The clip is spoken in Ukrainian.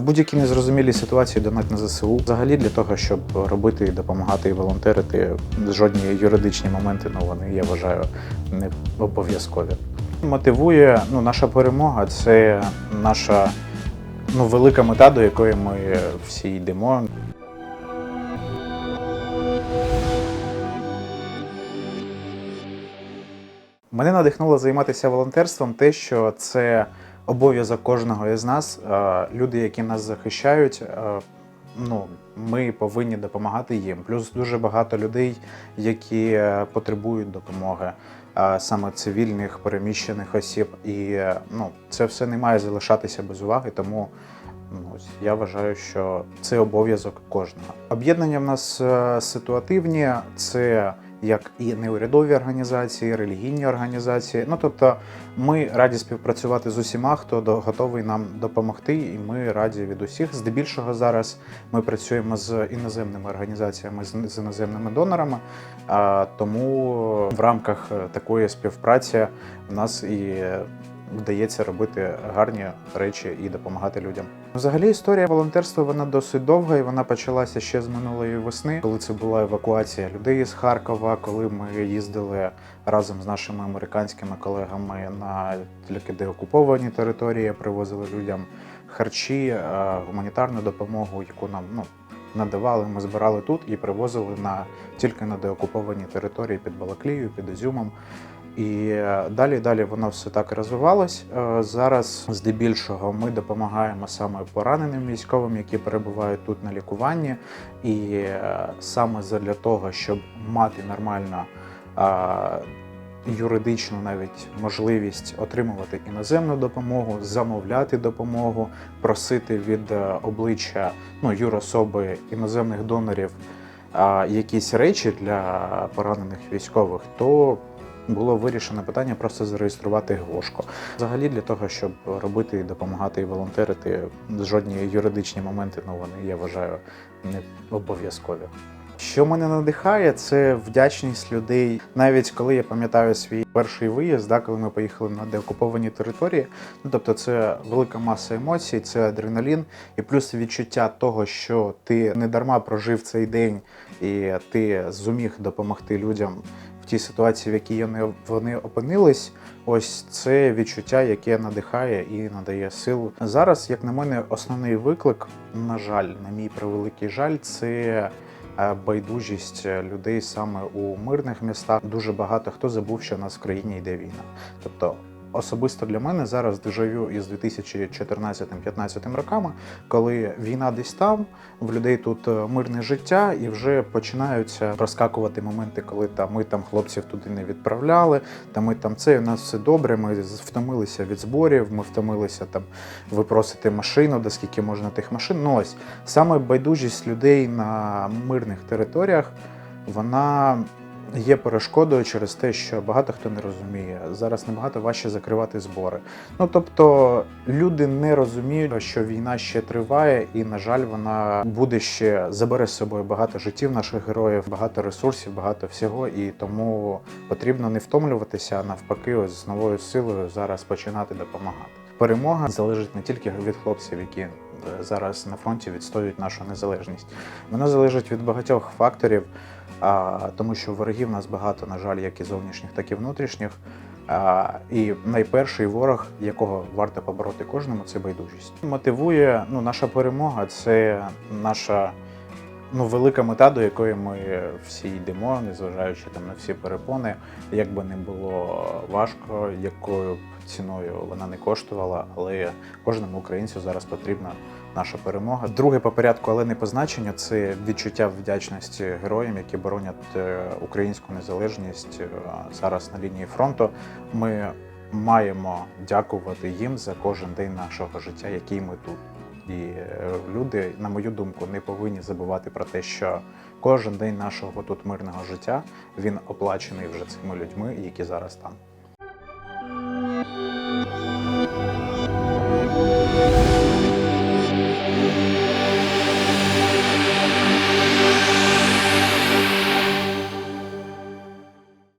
В будь-якій незрозумілій ситуації донать на ЗСУ. Взагалі для того, щоб робити і допомагати і волонтерити, жодні юридичні моменти, ну вони я вважаю не обов'язкові. Мотивує ну, наша перемога це наша ну, велика мета, до якої ми всі йдемо. Мене надихнуло займатися волонтерством те, що це обов'язок кожного із нас. Е, Люди, які нас захищають, е, ну, ми повинні допомагати їм. Плюс дуже багато людей, які е, потребують допомоги, саме цивільних переміщених осіб. І ну, це все не має залишатися без уваги, тому. Ну, я вважаю, що це обов'язок кожного. Об'єднання в нас ситуативні, це як і неурядові організації, релігійні організації. Ну тобто, ми раді співпрацювати з усіма, хто готовий нам допомогти, і ми раді від усіх. Здебільшого зараз ми працюємо з іноземними організаціями, з іноземними донорами. А, тому в рамках е, такої співпраці в нас і вдається робити гарні речі і допомагати людям. Взагалі історія волонтерства вона досить довга, і вона почалася ще з минулої весни, коли це була евакуація людей з Харкова, коли ми їздили разом з нашими американськими колегами на тільки деокуповані території, привозили людям харчі, е, гуманітарну допомогу, яку нам ну. Надавали, ми збирали тут і привозили на тільки на деокуповані території під Балаклією, під Ізюмом. І е, далі далі воно все так розвивалось. Е, Зараз здебільшого ми допомагаємо саме пораненим військовим, які перебувають тут на лікуванні. І е, саме для того, щоб мати нормально юридичну навіть можливість отримувати іноземну допомогу, замовляти допомогу, просити від обличчя ну, юрособи іноземних донорів а, якісь речі для поранених військових, то було вирішено питання просто зареєструвати ГОшко. Взагалі для того, щоб робити і допомагати і волонтерити, жодні юридичні моменти, ну вони я вважаю не обов'язкові. Що мене надихає, це вдячність людей. Навіть коли я пам'ятаю свій перший виїзд, да, коли ми поїхали на деокуповані території. Ну тобто, це велика маса емоцій, це адреналін, і плюс відчуття того, що ти не дарма прожив цей день, і ти зуміг допомогти людям в тій ситуації, в якій вони- опинились. Ось це відчуття, яке надихає і надає сил. Зараз, як на мене, основний виклик, на жаль, на мій превеликий жаль, це байдужість людей саме у мирних містах. Дуже багато хто забув, що у нас в країні йде війна. Тобто, особисто для мене зараз дежавю із 2014-15 роками, коли війна десь там, в людей тут е, мирне життя, і вже починаються розкакувати моменти, коли там ми там хлопців туди не відправляли, та ми там це, у нас все добре. Ми втомилися від зборів, ми втомилися там ви просите машину, де скільки можна тих машин. Ну ось саме байдужість людей на мирних територіях, вона є перешкодою через те, що багато хто не розуміє. Зараз набагато важче закривати збори. Ну тобто люди не розуміють, що війна ще триває, і на жаль, вона буде ще забере з собою багато життів наших героїв, багато ресурсів, багато всього. І тому потрібно не втомлюватися, а навпаки, ось з новою силою зараз починати допомагати. Перемога залежить не тільки від хлопців, які е, зараз на фронті відстоюють нашу незалежність. Вона залежить від багатьох факторів, тому що ворогів у нас багато, на жаль, як і зовнішніх, так і внутрішніх. І найперший ворог, якого варто побороти кожному, це байдужість. Мотивує ну, наша перемога, це наша ну, велика мета, до якої ми всі йдемо, незважаючи там на всі перепони. Як би не було важко, якою б ціною вона не коштувала, але кожному українцю зараз потрібна наша перемога. Друге по порядку, але не по значенню, це відчуття вдячності героям, які боронять е, українську незалежність е, зараз на лінії фронту. Ми маємо дякувати їм за кожен день нашого життя, який ми тут. І е, люди, на мою думку, не повинні забувати про те, що кожен день нашого тут мирного життя він оплачений вже цими людьми, які зараз там.